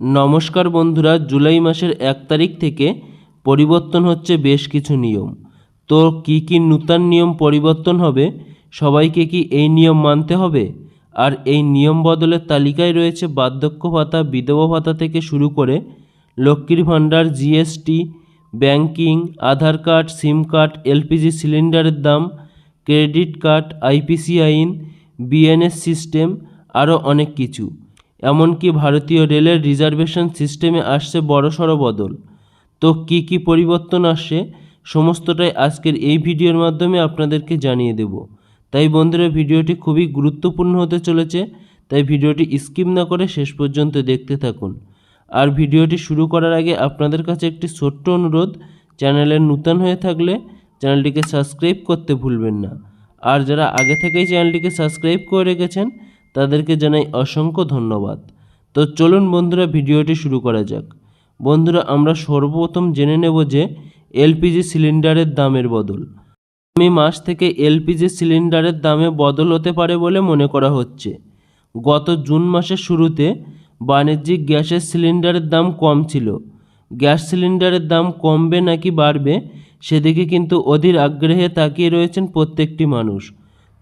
নমস্কার বন্ধুরা, জুলাই মাসের এক তারিখ থেকে পরিবর্তন হচ্ছে বেশ কিছু নিয়ম। তো কি কি নূতন নিয়ম পরিবর্তন হবে, সবাইকে কি এই নিয়ম মানতে হবে? আর এই নিয়ম বদলের তালিকায় রয়েছে বার্ধক্য ভাতা, বিধবা ভাতা থেকে শুরু করে লক্ষ্মীর ভাণ্ডার GST banking, Aadhaar card, SIM card, LPG সিলিন্ডারের দাম, ক্রেডিট কার্ড আইপিসি আইন বিএনএস সিস্টেম, আরও অনেক কিছু। এমনকি ভারতীয় রেলের রিজার্ভেশন সিস্টেমে আসছে বড়সড় বদল। তো কী কী পরিবর্তন আসছে, সমস্তটাই আজকের এই ভিডিওর মাধ্যমে আপনাদেরকে জানিয়ে দেব। তাই বন্ধুরা, ভিডিওটি খুবই গুরুত্বপূর্ণ হতে চলেছে, তাই ভিডিওটি স্কিপ না করে শেষ পর্যন্ত দেখতে থাকুন। আর ভিডিওটি শুরু করার আগে আপনাদের কাছে একটি ছোট্ট অনুরোধ চ্যানেলের নূতন হয়ে থাকলে চ্যানেলটিকে সাবস্ক্রাইব করতে ভুলবেন না। আর যারা আগে থেকেই চ্যানেলটিকে সাবস্ক্রাইব করে রেখেছেন তাদেরকে জানাই অসংখ্য ধন্যবাদ। তো চলুন বন্ধুরা, ভিডিওটি শুরু করা যাক। বন্ধুরা, আমরা সর্বপ্রথম জেনে নেব যে এলপিজি সিলিন্ডারের দামের বদল। আগামী মাস থেকে এলপিজি সিলিন্ডারের দামে বদল হতে পারে বলে মনে করা হচ্ছে। গত জুন মাসের শুরুতে বাণিজ্যিক গ্যাসের সিলিন্ডারের দাম কম ছিল। গ্যাস সিলিন্ডারের দাম কমবে নাকি বাড়বে, সেদিকে কিন্তু অধীর আগ্রহে তাকিয়ে রয়েছেন প্রত্যেকটি মানুষ।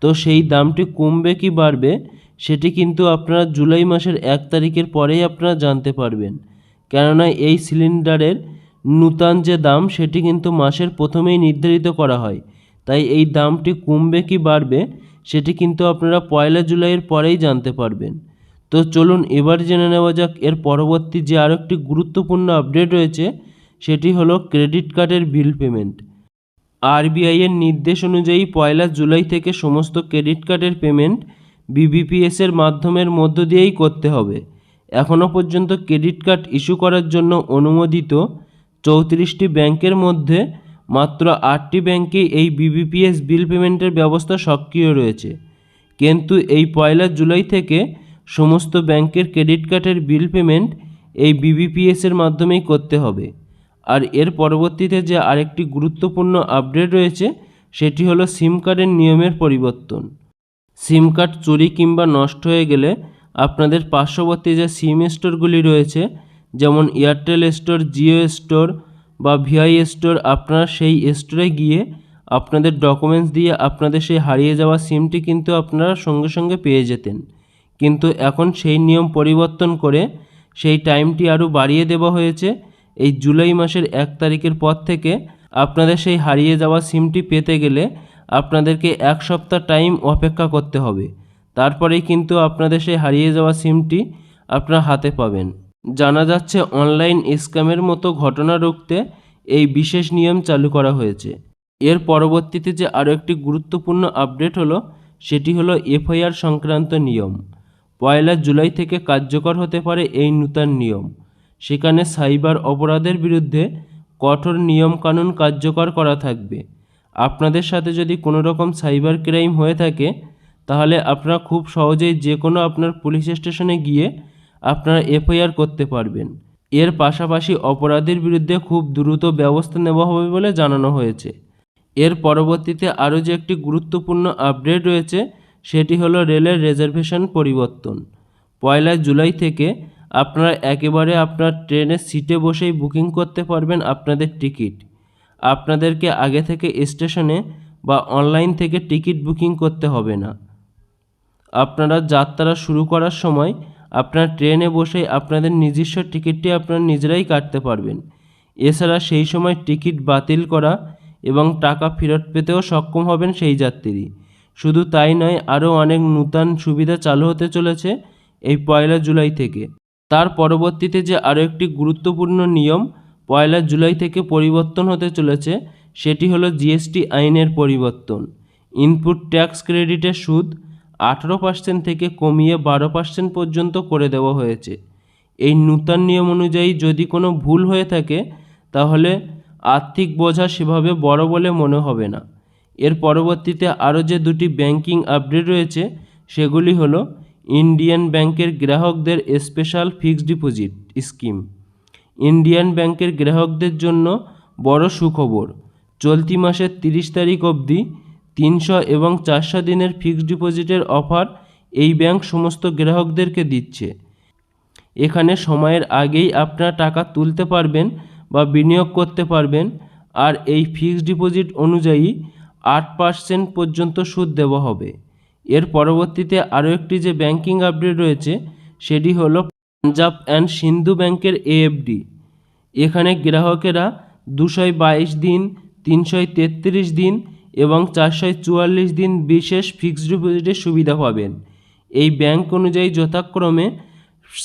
তো সেই দামটি কমবে কি বাড়বে সেটি কিন্তু আপনারা জুলাই মাসের এক তারিখের পরেই আপনারা জানতে পারবেন। কেননা এই সিলিন্ডারের নূতন যে দাম, সেটি কিন্তু মাসের প্রথমেই নির্ধারিত করা হয়। তাই এই দামটি কমবে কি বাড়বে, সেটি কিন্তু আপনারা পয়লা জুলাইয়ের পরেই জানতে পারবেন। তো চলুন এবার জেনে নেওয়া যাক, এর পরবর্তী যে আরও একটি গুরুত্বপূর্ণ আপডেট রয়েছে, সেটি হলো ক্রেডিট কার্ডের বিল পেমেন্ট। আরবিআই এর নির্দেশ অনুযায়ী পয়লা জুলাই থেকে সমস্ত ক্রেডিট কার্ডের পেমেন্ট বিবিপিএস এর মাধ্যমের মধ্য দিয়েই করতে হবে। এখনও পর্যন্ত ক্রেডিট কার্ড ইস্যু করার জন্য অনুমোদিত চৌত্রিশটি ব্যাংকের মধ্যে মাত্র আটটি ব্যাংকে এই বিবিপিএস বিল পেমেন্টের ব্যবস্থা সক্রিয় রয়েছে। কিন্তু এই পয়লা জুলাই থেকে সমস্ত ব্যাংকের ক্রেডিট কার্ডের বিল পেমেন্ট এই বিবিপিএসের মাধ্যমেই করতে হবে। আর এর পরবর্তীতে যে আরেকটি গুরুত্বপূর্ণ আপডেট রয়েছে, সেটি হলো সিম কার্ডের নিয়মের পরিবর্তন। সিম কার্ড চুরি কিংবা নষ্ট হয়ে গেলে আপনাদের পার্শ্ববর্তী যে সিম স্টোরগুলি রয়েছে, যেমন এয়ারটেল স্টোর, জিও স্টোর বা ভিআই স্টোর, আপনারা সেই স্টোরে গিয়ে আপনাদের ডকুমেন্টস দিয়ে আপনাদের সেই হারিয়ে যাওয়া সিমটি কিন্তু আপনারা সঙ্গে সঙ্গে পেয়ে যেতেন। কিন্তু এখন সেই নিয়ম পরিবর্তন করে সেই টাইমটি আরও বাড়িয়ে দেওয়া হয়েছে। এই জুলাই মাসের এক তারিখের পর থেকে আপনাদের সেই হারিয়ে যাওয়া সিমটি পেতে গেলে আপনাদেরকে এক সপ্তাহ টাইম অপেক্ষা করতে হবে। তারপরেই কিন্তু আপনাদের সেই হারিয়ে যাওয়া সিমটি আপনার হাতে পাবেন। জানা যাচ্ছে অনলাইন স্ক্যামের মতো ঘটনা রুখতে এই বিশেষ নিয়ম চালু করা হয়েছে। এর পরবর্তীতে যে আরও একটি গুরুত্বপূর্ণ আপডেট হলো, সেটি হলো এফআইআর সংক্রান্ত নিয়ম। পয়লা জুলাই থেকে কার্যকর হতে পারে এই নূতন নিয়ম। সেখানে সাইবার অপরাধের বিরুদ্ধে কঠোর নিয়মকানুন কার্যকর করা থাকবে। আপনাদের সাথে যদি কোনো রকম সাইবার ক্রাইম হয়ে থাকে, তাহলে আপনারা খুব সহজেই যে কোনো আপনার পুলিশ স্টেশনে গিয়ে আপনারা এফআইআর করতে পারবেন। এর পাশাপাশি অপরাধীর বিরুদ্ধে খুব দ্রুত ব্যবস্থা নেওয়া হবে বলে জানানো হয়েছে। এর পরবর্তীতে আরও যে একটি গুরুত্বপূর্ণ আপডেট রয়েছে, সেটি হলো রেলের রিজার্ভেশন পরিবর্তন। পয়লা জুলাই থেকে আপনারা একেবারে আপনার ট্রেনের সিটে বসেই বুকিং করতে পারবেন আপনাদের টিকিট। আপনাদেরকে আগে থেকে স্টেশনে বা অনলাইন থেকে টিকিট বুকিং করতে হবে না। আপনারা যাত্রা শুরু করার সময় আপনার ট্রেনে বসে আপনাদের নিজস্ব টিকিটটি আপনারা নিজেরাই কাটতে পারবেন। এছাড়া সেই সময় টিকিট বাতিল করা এবং টাকা ফেরত পেতেও সক্ষম হবেন সেই যাত্রী। শুধু তাই নয়, আরও অনেক নূতন সুবিধা চালু হতে চলেছে এই পয়লা জুলাই থেকে। তার পরবর্তীতে যে আরও একটি গুরুত্বপূর্ণ নিয়ম পয়লা জুলাই থেকে পরিবর্তন হতে চলেছে, সেটি হলো জিএসটি আইনের পরিবর্তন। ইনপুট ট্যাক্স ক্রেডিটের সুদ আঠেরো পার্সেন্ট থেকে কমিয়ে বারো পার্সেন্ট পর্যন্ত করে দেওয়া হয়েছে। এই নূতন নিয়ম অনুযায়ী যদি কোনো ভুল হয়ে থাকে, তাহলে আর্থিক বোঝা সেভাবে বড় বলে মনে হবে না। এর পরবর্তীতে আরও যে দুটি ব্যাংকিং আপডেট রয়েছে, সেগুলি হলো ইন্ডিয়ান ব্যাংকের গ্রাহকদের special fixed deposit scheme. Indian ব্যাংকের গ্রাহকদের জন্য বড় সুখবর। চলতি মাসের তিরিশ তারিখ অবধি তিনশো এবং চারশো দিনের ফিক্সড ডিপোজিটের অফার এই ব্যাংক সমস্ত গ্রাহকদেরকে দিচ্ছে। এখানে সময়ের আগেই আপনারা টাকা তুলতে পারবেন বা বিনিয়োগ করতে পারবেন আর এই ফিক্সড ডিপোজিট অনুযায়ী আট পার্সেন্ট পর্যন্ত সুদ দেওয়া হবে। এর পরবর্তীতে আরও একটি যে ব্যাংকিং আপডেট রয়েছে, সেটি হলো পাঞ্জাব অ্যান্ড সিন্ধু ব্যাংকের এএফডি। এখানে গ্রাহকেরা দুশোয় বাইশ দিন তিনশোয় তেত্রিশ দিন এবং চারশোয় চুয়াল্লিশ দিন বিশেষ ফিক্সড ডিপোজিটের সুবিধা পাবেন। এই ব্যাংক অনুযায়ী যথাক্রমে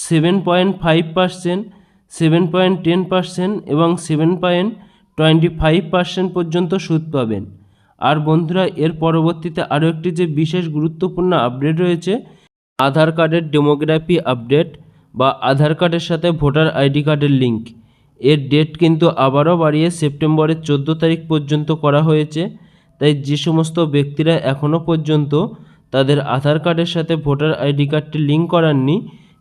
seven point five percent, seven point ten percent এবং seven point twenty five percent পর্যন্ত সুদ পাবেন। আর বন্ধুরা, এর পরবর্তীতে আরও একটি যে বিশেষ গুরুত্বপূর্ণ আপডেট রয়েছে, আধার কার্ডের ডেমোগ্রাফি আপডেট। বা আধার কার্ডের সাথে ভোটার আইডি কার্ডের লিঙ্ক। এর ডেট কিন্তু আবারও বাড়িয়ে সেপ্টেম্বরের চোদ্দ তারিখ পর্যন্ত করা হয়েছে। তাই যে সমস্ত ব্যক্তিরা এখনও পর্যন্ত তাদের আধার কার্ডের সাথে ভোটার আইডি কার্ডটি লিঙ্ক করাননি,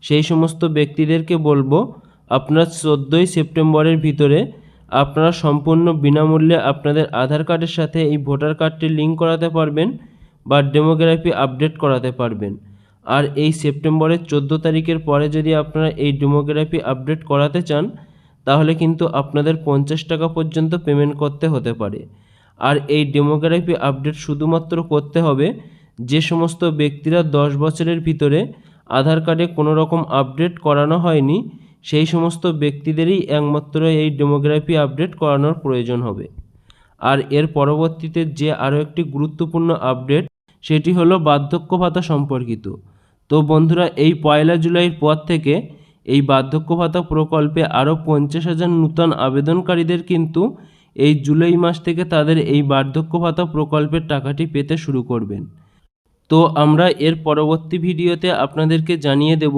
সেই সমস্ত ব্যক্তিদেরকে বলব, আপনার চোদ্দোই সেপ্টেম্বরের ভিতরে আপনারা সম্পূর্ণ বিনামূল্যে আপনাদের আধার কার্ডের সাথে এই ভোটার কার্ডটি লিঙ্ক করাতে পারবেন বা ডেমোগ্রাফি আপডেট করাতে পারবেন। আর এই সেপ্টেম্বরের চোদ্দ তারিখের পরে যদি আপনারা এই ডেমোগ্রাফি আপডেট করাতে চান, তাহলে কিন্তু আপনাদের পঞ্চাশ টাকা পর্যন্ত পেমেন্ট করতে হতে পারে। আর এই ডেমোগ্রাফি আপডেট শুধুমাত্র করতে হবে যে সমস্ত ব্যক্তিরা দশ বছরের ভিতরে আধার কার্ডে কোনো রকম আপডেট করানো হয়নি, সেই সমস্ত ব্যক্তিদেরই একমাত্র এই ডেমোগ্রাফি আপডেট করানোর প্রয়োজন হবে। আর এর পরবর্তীতে যে আরও একটি গুরুত্বপূর্ণ আপডেট সেটি হলো বার্ধক্য ভাতা সম্পর্কিত। তো বন্ধুরা, এই পয়লা জুলাইয়ের পর থেকে এই বার্ধক্য ভাতা প্রকল্পে আরও পঞ্চাশ হাজার নূতন আবেদনকারীদের কিন্তু এই জুলাই মাস থেকে তাদের এই বার্ধক্য ভাতা প্রকল্পের টাকাটি পেতে শুরু করবেন। তো আমরা এর পরবর্তী ভিডিওতে আপনাদেরকে জানিয়ে দেব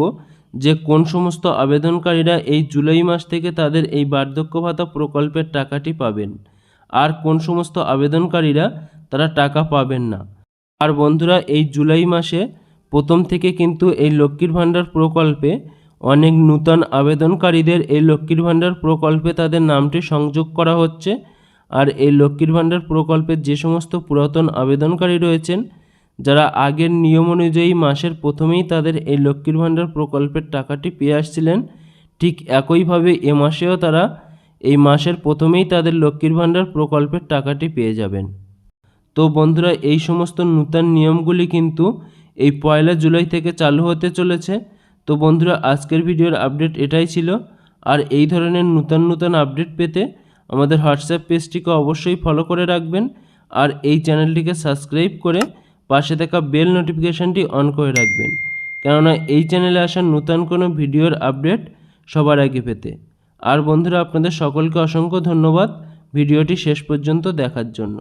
যে কোন সমস্ত আবেদনকারীরা এই জুলাই মাস থেকে তাদের এই বার্ধক্য ভাতা প্রকল্পের টাকাটি পাবেন। আর কোন সমস্ত আবেদনকারীরা তারা টাকা পাবেন না। আর বন্ধুরা, এই জুলাই মাসে প্রথম থেকে কিন্তু এই লক্ষ্মীর ভাণ্ডার প্রকল্পে অনেক নূতন আবেদনকারীদের এই লক্ষ্মীর ভাণ্ডার প্রকল্পে তাদের নামটি সংযোগ করা হচ্ছে। আর এই লক্ষ্মীর ভাণ্ডার প্রকল্পের যে সমস্ত পুরাতন আবেদনকারী রয়েছেন, যারা আগের নিয়ম অনুযায়ী মাসের প্রথমেই তাদের এই লক্ষ্মীর ভাণ্ডার প্রকল্পের টাকাটি পেয়ে আসছিলেন, ঠিক একইভাবে এ মাসেও তারা এই মাসের প্রথমেই তাদের লক্ষ্মীর ভাণ্ডার প্রকল্পের টাকাটি পেয়ে যাবেন। তো বন্ধুরা, এই সমস্ত নূতন নিয়মগুলি কিন্তু এই পয়লা জুলাই থেকে চালু হতে চলেছে। তো বন্ধুরা, আজকের ভিডিওর আপডেট এটাই ছিল। আর এই ধরনের নূতন নূতন আপডেট পেতে আমাদের হোয়াটসঅ্যাপ পেজটিকে অবশ্যই ফলো করে রাখবেন। আর এই চ্যানেলটিকে সাবস্ক্রাইব করে পাশে থাকা বেল নোটিফিকেশানটি অন করে রাখবেন। কেননা, এই চ্যানেলে আসা নূতন কোনো ভিডিওর আপডেট সবার আগে পেতে। আর বন্ধুরা, আপনাদের সকলকে অসংখ্য ধন্যবাদ ভিডিওটি শেষ পর্যন্ত দেখার জন্য।